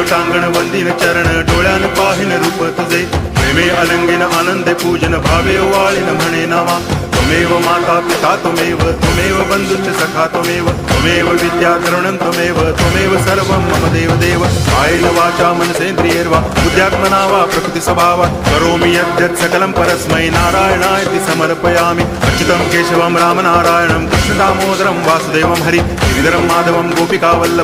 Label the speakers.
Speaker 1: खालील लोटांगण वंदिन चरण डोळ्यान पाहिन रूप तुझे. प्रेमे अलंगिन आनंदे पूजन भावे वाळीन म्हणे नावा. त्वमेव माता पिता त्वमेव त्वमेव बंधुच सखा त्वमेव त्वमेव विद्या करुणं त्वमेव त्वमेव सर्वं मम देव देव कायेन वाचा मनसेन्द्रियैर्वा बुद्ध्यात्मना वा प्रकृति स्वभावात् करोमि यद्यत् सकलं परस्मै नारायणायति समर्पयामि. अच्युतं केशवं रामनारायणं कृष्णदामोदरं वासुदेवं हरि. श्रीधरं माधवं गोपिकावल्लभ